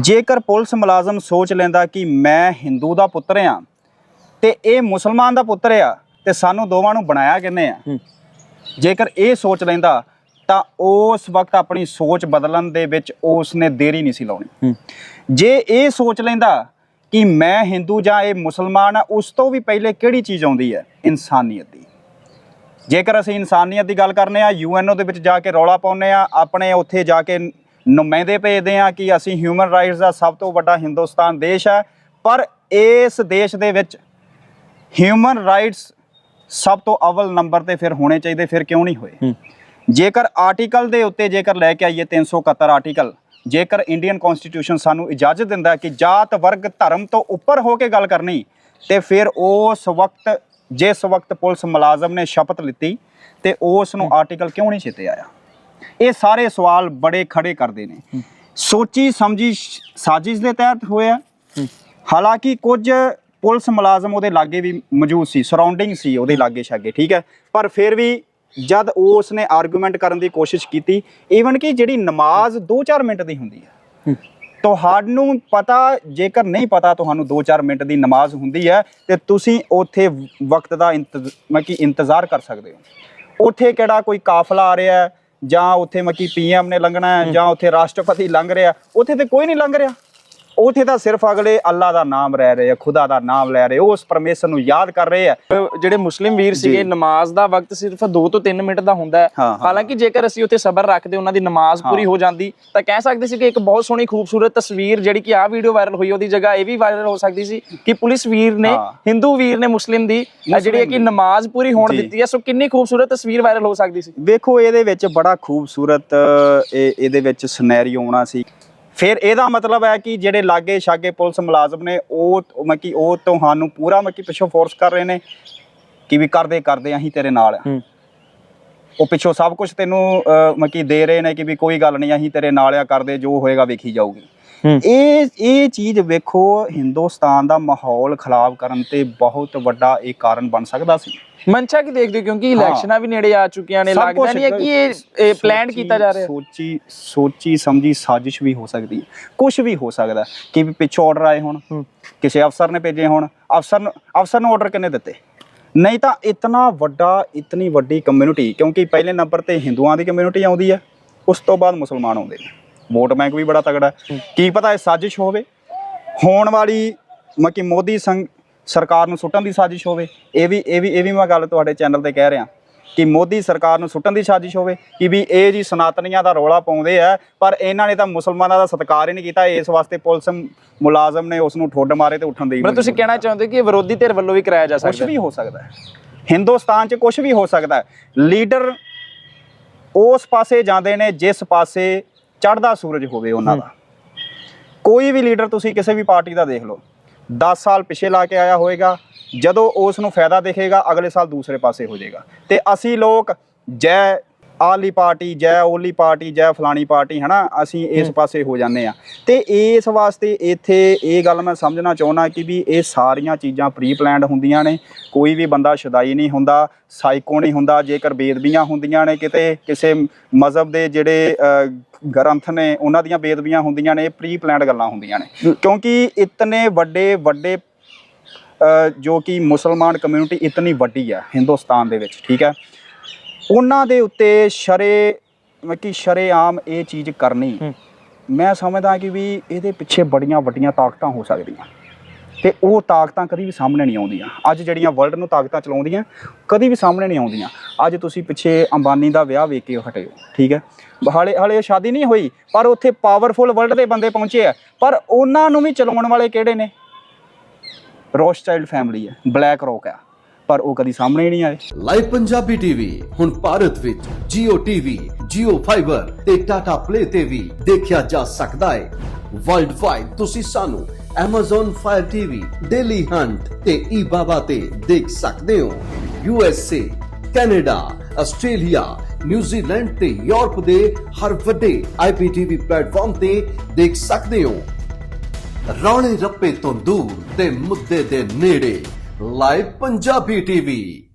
ਜੇਕਰ ਪੁਲਿਸ ਮੁਲਾਜ਼ਮ ਸੋਚ ਲੈਂਦਾ ਕਿ ਮੈਂ ਹਿੰਦੂ ਦਾ ਪੁੱਤਰ ਆ ਤੇ ਇਹ ਮੁਸਲਮਾਨ ਦਾ ਪੁੱਤਰ ਆ ਤੇ ਸਾਨੂੰ ਦੋਵਾਂ ਨੂੰ ਬਣਾਇਆ ਕਿੰਨੇ ਆ। ਜੇਕਰ ਇਹ ਸੋਚ ਲੈਂਦਾ ਤਾਂ ਉਸ ਵਕਤ ਆਪਣੀ ਸੋਚ ਬਦਲਣ ਦੇ ਵਿੱਚ ਉਸ ਨੇ ਦੇਰੀ ਨਹੀਂ ਸੀ ਲਾਉਣੀ। ਜੇ ਇਹ ਸੋਚ ਲੈਂਦਾ ਕਿ ਮੈਂ ਹਿੰਦੂ ਜਾਂ ਇਹ ਮੁਸਲਮਾਨ ਆ ਉਸ ਤੋਂ ਵੀ ਪਹਿਲੇ ਕਿਹੜੀ ਚੀਜ਼ ਆਉਂਦੀ ਹੈ ਇਨਸਾਨੀਅਤ ਦੀ ਜੇਕਰ ਅਸੀਂ ਇਨਸਾਨੀਅਤ ਦੀ ਗੱਲ ਕਰਨੇ ਆ ਯੂਐਨਓ ਦੇ ਵਿੱਚ ਜਾ ਕੇ ਰੌਲਾ ਪਾਉਂਦੇ ਆ ਆਪਣੇ ਉੱਥੇ ਜਾ ਕੇ ਨੁਮਾਇੰਦੇ ਭੇਜਦੇ ਆ ਕਿ ਅਸੀਂ ਹਿਊਮਨ ਰਾਈਟਸ ਦਾ ਸਭ ਤੋਂ ਵੱਡਾ ਹਿੰਦੁਸਤਾਨ ਦੇਸ਼ ਹੈ। ਪਰ ਇਸ ਦੇਸ਼ ਦੇ ਵਿੱਚ ਹਿਊਮਨ ਰਾਈਟਸ ਸਭ ਤੋਂ ਅਵਲ ਨੰਬਰ ਤੇ ਫਿਰ ਹੋਣੇ ਚਾਹੀਦੇ ਫਿਰ ਕਿਉਂ ਨਹੀਂ ਹੋਏ। ਜੇਕਰ ਆਰਟੀਕਲ ਦੇ ਉੱਤੇ ਜੇਕਰ ਲੈ ਕੇ ਆਈਏ 371 ਆਰਟੀਕਲ ਜੇਕਰ ਇੰਡੀਅਨ ਕਨਸਟੀਟਿਊਸ਼ਨ ਸਾਨੂੰ ਇਜਾਜ਼ਤ ਦਿੰਦਾ ਕਿ ਜਾਤ ਵਰਗ ਧਰਮ ਤੋਂ ਉੱਪਰ ਹੋ ਕੇ ਗੱਲ ਕਰਨੀ ਤੇ ਫਿਰ ਉਸ ਵਕਤ ਜਿਸ ਵਕਤ ਪੁਲਿਸ ਮੁਲਾਜ਼ਮ ਨੇ ਸ਼ਪਥ ਲਿੱਤੀ ਤੇ ਉਸ ਨੂੰ ਆਰਟੀਕਲ ਕਿਉਂ ਨਹੀਂ ਚੇਤੇ ਆਇਆ? ਇਹ ਸਾਰੇ ਸਵਾਲ ਬੜੇ ਖੜੇ ਕਰਦੇ ਨੇ। ਸੋਚੀ ਸਮਝੀ ਸਾਜ਼ਿਸ਼ ਦੇ ਤਹਿਤ ਹੋਇਆ। ਹਾਲਾਂਕਿ ਕੁਝ ਪੁਲਿਸ ਮੁਲਾਜ਼ਮ ਉਹਦੇ ਲਾਗੇ ਵੀ ਮੌਜੂਦ ਸੀ ਸਰਾਊਂਡਿੰਗ ਸੀ ਉਹਦੇ ਲਾਗੇ ਛਾਗੇ ਠੀਕ ਹੈ। ਪਰ ਫਿਰ ਵੀ ਜਦ ਉਸ ਨੇ ਆਰਗੂਮੈਂਟ ਕਰਨ ਦੀ ਕੋਸ਼ਿਸ਼ ਕੀਤੀ ਈਵਨ ਕਿ ਜਿਹੜੀ ਨਮਾਜ਼ 2-4 ਮਿੰਟ ਦੀ ਹੁੰਦੀ ਹੈ। ਤੁਹਾਨੂੰ ਪਤਾ ਜੇਕਰ ਨਹੀਂ ਪਤਾ ਤੁਹਾਨੂੰ 2-4 ਮਿੰਟ ਦੀ ਨਮਾਜ਼ ਹੁੰਦੀ ਹੈ ਤੇ ਤੁਸੀਂ ਉੱਥੇ ਵਕਤ ਦਾ ਇੰਤਜ਼- ਮਤਲਬ ਕਿ ਇੰਤਜ਼ਾਰ ਕਰ ਸਕਦੇ ਹੋ। ਉੱਥੇ ਕਿਹੜਾ ਕੋਈ ਕਾਫਲਾ ਆ ਰਿਹਾ ਹੈ? ਜਾਂ ਉੱਥੇ ਮਤਲਬ ਕਿ ਪੀਐਮ ਨੇ ਲੰਘਣਾ ਹੈ, ਜਾਂ ਉੱਥੇ ਰਾਸ਼ਟਰਪਤੀ ਲੰਘ ਰਿਹਾ, ਉੱਥੇ ਤੇ ਕੋਈ ਨਹੀਂ ਲੰਘ ਰਿਹਾ। ਉੱਥੇ ਤਾਂ ਸਿਰਫ ਅਗਲੇ ਅੱਲਾ ਦਾ ਨਾਮ ਰਹਿ ਰਹੇ ਆ ਖੁਦਾ ਦਾ ਨਾਮ ਲੈ ਰਹੇ ਉਸ ਪਰਮੇਸ਼ਰ ਨੂੰ ਯਾਦ ਕਰ ਰਹੇ ਆ। ਜਿਹੜੇ ਮੁਸਲਿਮ ਵੀਰ ਸੀਗੇ ਨਮਾਜ਼ ਦਾ ਵਕਤ ਸਿਰਫ 2 ਤੋਂ 3 ਮਿੰਟ ਦਾ ਹੁੰਦਾ ਹੈ। ਹਾਲਾਂਕਿ ਜੇਕਰ ਅਸੀਂ ਉੱਥੇ ਸਬਰ ਰੱਖਦੇ ਉਹਨਾਂ ਦੀ ਨਮਾਜ਼ ਪੂਰੀ ਹੋ ਜਾਂਦੀ ਤਾਂ ਕਹਿ ਸਕਦੇ ਸੀ ਕਿ ਇੱਕ ਬਹੁਤ ਸੋਹਣੀ ਖੂਬਸੂਰਤ ਤਸਵੀਰ ਜਿਹੜੀ ਕਿ ਆਹ ਵੀਡੀਓ ਵਾਇਰਲ ਹੋਈ ਉਹਦੀ ਜਗ੍ਹਾ ਇਹ ਵੀ ਵਾਇਰਲ ਹੋ ਸਕਦੀ ਸੀ ਕਿ ਪੁਲਿਸ ਵੀਰ ਨੇ। ਹਿੰਦੂ ਵੀਰ ਨੇ ਮੁਸਲਿਮ ਦੀ ਜਿਹੜੀ ਕਿ ਨਮਾਜ਼ ਪੂਰੀ ਹੋਣ। ਦਿੱਤੀ ਹੈ ਸੋ ਕਿੰਨੀ ਖੂਬਸੂਰਤ ਤਸਵੀਰ ਵਾਇਰਲ ਹੋ ਸਕਦੀ ਸੀ। ਵੇਖੋ ਇਹਦੇ ਵਿੱਚ ਬੜਾ ਖੂਬਸੂਰਤ ਇਹ ਇਹਦੇ ਵਿੱਚ ਸਿਨੈਰੀਓ ਆਉਣਾ ਸੀ। ਫਿਰ ਇਹਦਾ ਮਤਲਬ ਹੈ ਕਿ ਜਿਹੜੇ ਲਾਗੇ ਛਾਗੇ ਪੁਲਿਸ ਮੁਲਾਜ਼ਮ ਨੇ ਉਹ ਮਤਲਬ ਕਿ ਉਹ ਤੁਹਾਨੂੰ ਪੂਰਾ ਮਤਲਬ ਕਿ ਪਿੱਛੋਂ ਫੋਰਸ ਕਰ ਰਹੇ ਨੇ ਕਿ ਵੀ ਕਰਦੇ ਕਰਦੇ ਅਸੀਂ ਤੇਰੇ ਨਾਲ ਆ। ਉਹ ਪਿੱਛੋਂ ਸਭ ਕੁਝ ਤੈਨੂੰ ਮਤਲਬ ਕਿ ਦੇ ਰਹੇ ਨੇ ਕਿ ਵੀ ਕੋਈ ਗੱਲ ਨਹੀਂ ਅਸੀਂ ਤੇਰੇ ਨਾਲ ਆ ਕਰਦੇ ਜੋ ਹੋਏਗਾ ਵੇਖੀ ਜਾਊਗੀ। ਇਹ ਇਹ ਚੀਜ਼ ਵੇਖੋ ਹਿੰਦੁਸਤਾਨ ਦਾ ਮਾਹੌਲ ਖਰਾਬ ਕਰਨ ਤੇ ਬਹੁਤ ਵੱਡਾ ਇਹ ਕਾਰਨ ਬਣ ਸਕਦਾ ਸੀ। ਮਨਸ਼ਾ ਕੀ ਦੇਖਦੇ ਹੋ? ਕਿਉਂਕਿ। ਇਲੈਕਸ਼ਨਾਂ ਵੀ ਨੇੜੇ ਆ ਚੁੱਕੀਆਂ ਨੇ ਲੱਗਦਾ ਨਹੀਂ ਹੈ ਕਿ ਇਹ- ਇਹ ਪਲਾਨ ਕੀਤਾ ਜਾ ਰਿਹਾ। ਸੋਚੀ ਸੋਚੀ ਸਮਝੀ ਸਾਜ਼ਿਸ਼ ਵੀ ਹੋ ਸਕਦੀ ਹੈ। ਕੁਝ ਵੀ ਹੋ ਸਕਦਾ ਕਿ ਵੀ ਪਿੱਛੋਂ ਆਰਡਰ ਆਏ ਹੋਣ। ਕਿਸੇ ਅਫਸਰ ਨੇ ਭੇਜੇ ਹੋਣ ਅਫਸਰ ਨੂੰ ਅਫਸਰ ਨੂੰ ਆਰਡਰ ਕਿੰਨੇ ਦਿੱਤੇ? ਨਹੀਂ ਤਾਂ ਇਤਨਾ ਵੱਡਾ ਇਤਨੀ ਵੱਡੀ ਕਮਿਊਨਿਟੀ ਕਿਉਂਕਿ ਪਹਿਲੇ ਨੰਬਰ ਤੇ ਹਿੰਦੂਆਂ ਦੀ ਕਮਿਊਨਿਟੀ ਆਉਂਦੀ ਹੈ ਉਸ ਤੋਂ ਬਾਅਦ ਮੁਸਲਮਾਨ ਆਉਂਦੇ ਨੇ। ਵੋਟ ਬੈਂਕ ਵੀ ਬੜਾ ਤਗੜਾ ਹੈ। ਕੀ ਪਤਾ ਇਹ ਸਾਜ਼ਿਸ਼ ਹੋਵੇ? ਹੋਣ ਵਾਲੀ ਮਤਲਬ ਕਿ ਮੋਦੀ ਸੰਗ ਸਰਕਾਰ ਨੂੰ ਸੁੱਟਣ ਦੀ ਸਾਜ਼ਿਸ਼ ਹੋਵੇ। ਇਹ ਵੀ ਇਹ ਵੀ ਇਹ ਵੀ ਮੈਂ ਗੱਲ ਤੁਹਾਡੇ ਚੈਨਲ ਤੇ ਕਹਿ ਰਿਹਾ ਕਿ ਮੋਦੀ ਸਰਕਾਰ ਨੂੰ ਸੁੱਟਣ ਦੀ ਸਾਜ਼ਿਸ਼ ਹੋਵੇ ਕਿ ਵੀ ਇਹ ਜੀ ਸਨਾਤਨੀਆਂ ਦਾ ਰੌਲਾ ਪਾਉਂਦੇ ਆ ਪਰ ਇਹਨਾਂ ਨੇ ਤਾਂ ਮੁਸਲਮਾਨਾਂ ਦਾ ਸਤਿਕਾਰ ਹੀ ਨਹੀਂ ਕੀਤਾ। ਇਸ ਵਾਸਤੇ ਪੁਲਿਸ ਮੁਲਾਜ਼ਮ ਨੇ ਉਸ ਨੂੰ ਠੁੱਡ ਮਾਰੇ ਤੇ ਉੱਠਣ ਦੀ ਮਤਲਬ ਤੁਸੀਂ ਕਹਿਣਾ ਚਾਹੁੰਦੇ ਕਿ ਇਹ ਵਿਰੋਧੀ ਧਿਰ ਵੱਲੋਂ ਵੀ ਕਰਾਇਆ ਜਾ ਕੁਝ ਸਕਦਾ ਵੀ ਹੋ ਸਕਦਾ ਹੈ। ਹਿੰਦੁਸਤਾਨ 'ਚ ਕੁਝ ਵੀ ਹੋ ਸਕਦਾ ਹੈ। ਲੀਡਰ ਉਸ ਪਾਸੇ ਜਾਂਦੇ ਨੇ ਜਿਸ ਪਾਸੇ ਚੜ੍ਹਦਾ ਸੂਰਜ ਹੋਵੇ ਉਹਨਾਂ ਦਾ। ਕੋਈ ਵੀ ਲੀਡਰ ਤੁਸੀਂ ਕਿਸੇ ਵੀ ਪਾਰਟੀ ਦਾ ਦੇਖ ਲਓ 10 ਸਾਲ ਪਿਛੇ ਲਾ ਕੇ ਆਇਆ ਹੋਵੇਗਾ ਜਦੋਂ ਉਸ ਨੂੰ ਫਾਇਦਾ ਦਿਖੇਗਾ, ਅਗਲੇ ਸਾਲ ਦੂਸਰੇ ਪਾਸੇ ਹੋ ਜਾਏਗਾ। ਤੇ ਅਸੀਂ ਲੋਕ ਜੈ ਆਲੀ ਪਾਰਟੀ ਜੈ ਓਲੀ ਪਾਰਟੀ ਜੈ ਫਲਾਣੀ ਪਾਰਟੀ ਹਨਾ ਅਸੀਂ ਇਸ ਪਾਸੇ ਹੋ ਜਾਂਦੇ ਆ ਤੇ ਇਸ ਵਾਸਤੇ ਇੱਥੇ ਇਹ ਗੱਲ ਮੈਂ ਸਮਝਣਾ ਚਾਹੁੰਦਾ ਕਿ ਵੀ ਇਹ ਸਾਰੀਆਂ ਚੀਜ਼ਾਂ ਪ੍ਰੀ ਪਲਾਨਡ ਹੁੰਦੀਆਂ ਨੇ। ਕੋਈ ਵੀ ਬੰਦਾ ਸ਼ਦਾਈ ਨਹੀਂ ਹੁੰਦਾ ਸਾਈਕੋ ਨਹੀਂ ਹੁੰਦਾ ਜੇਕਰ ਬੇਦਬੀਆਂ ਹੁੰਦੀਆਂ ਨੇ ਕਿਤੇ ਕਿਸੇ ਮਜ਼ਹਬ ਦੇ ਜਿਹੜੇ ਗ੍ਰੰਥ ਨੇ ਉਹਨਾਂ ਦੀਆਂ ਬੇਦਬੀਆਂ ਹੁੰਦੀਆਂ ਨੇ ਇਹ ਪ੍ਰੀ ਪਲਾਨਡ ਗੱਲਾਂ ਹੁੰਦੀਆਂ ਨੇ। ਕਿਉਂਕਿ ਇਤਨੇ ਵੱਡੇ ਵੱਡੇ ਜੋ ਕਿ ਮੁਸਲਮਾਨ ਕਮਿਊਨਿਟੀ ਇਤਨੀ ਵੱਡੀ ਹੈ ਹਿੰਦੁਸਤਾਨ ਦੇ ਵਿੱਚ ਠੀਕ ਹੈ? ਉਹਨਾਂ ਦੇ ਉੱਤੇ ਸ਼ਰੇ ਕਿ ਸ਼ਰੇਆਮ ਇਹ ਚੀਜ਼ ਕਰਨੀ। ਮੈਂ ਸਮਝਦਾ ਕਿ ਵੀ ਇਹਦੇ ਪਿੱਛੇ ਬੜੀਆਂ ਵੱਡੀਆਂ ਤਾਕਤਾਂ ਹੋ ਸਕਦੀਆਂ। ਤੇ ਉਹ ਤਾਕਤਾਂ ਕਦੀ ਵੀ ਸਾਹਮਣੇ ਨਹੀਂ ਆਉਂਦੀਆਂ। ਅੱਜ ਜਿਹੜੀਆਂ ਵਰਲਡ ਨੂੰ ਤਾਕਤਾਂ ਚਲਾਉਂਦੀਆਂ ਕਦੀ ਵੀ ਸਾਹਮਣੇ ਨਹੀਂ ਆਉਂਦੀਆਂ। ਅੱਜ ਤੁਸੀਂ ਪਿੱਛੇ ਅੰਬਾਨੀ ਦਾ ਵਿਆਹ ਵੇਖ ਕੇ ਹਟੇ ਹੋ ਠੀਕ ਹੈ? ਹਾਲੇ ਹਾਲੇ ਸ਼ਾਦੀ ਨਹੀਂ ਹੋਈ ਪਰ ਉੱਥੇ ਪਾਵਰਫੁਲ ਵਰਲਡ ਦੇ ਬੰਦੇ ਪਹੁੰਚੇ ਆ। ਪਰ ਉਹਨਾਂ ਨੂੰ ਵੀ ਚਲਾਉਣ ਵਾਲੇ ਕਿਹੜੇ ਨੇ? ਰੋਸਚਾਈਲਡ ਫੈਮਿਲੀ ਹੈ ਬਲੈਕ ਰੌਕ ਆ। ਪਰ ਉਹ ਕਦੀ ਸਾਹਮਣੇ ਨਹੀਂ ਆਏ। ਲਾਈਵ ਪੰਜਾਬੀ ਟੀਵੀ ਹੁਣ ਭਾਰਤ ਵਿੱਚ Jio TV, Jio Fiber ਤੇ Tata Play ਤੇ ਵੀ ਦੇਖਿਆ ਜਾ ਸਕਦਾ ਹੈ। ਵਰਲਡ ਵਾਈਡ ਤੁਸੀਂ ਸਾਨੂੰ Amazon Fire TV, Daily Hunt ਤੇ eBaba ਤੇ ਦੇਖ ਸਕਦੇ ਹੋ। USA, Canada, Australia, New Zealand ਤੇ ਯੂਰਪ ਦੇ ਹਰ ਵੱਡੇ IPTV ਪਲੇਟਫਾਰਮ ਤੇ ਦੇਖ ਸਕਦੇ ਹੋ। ਰੌਲੇ ਰੱਪੇ ਤੋਂ ਦੂਰ ਤੇ ਮੁੱਦੇ ਦੇ ਨੇੜੇ। Live Punjabi TV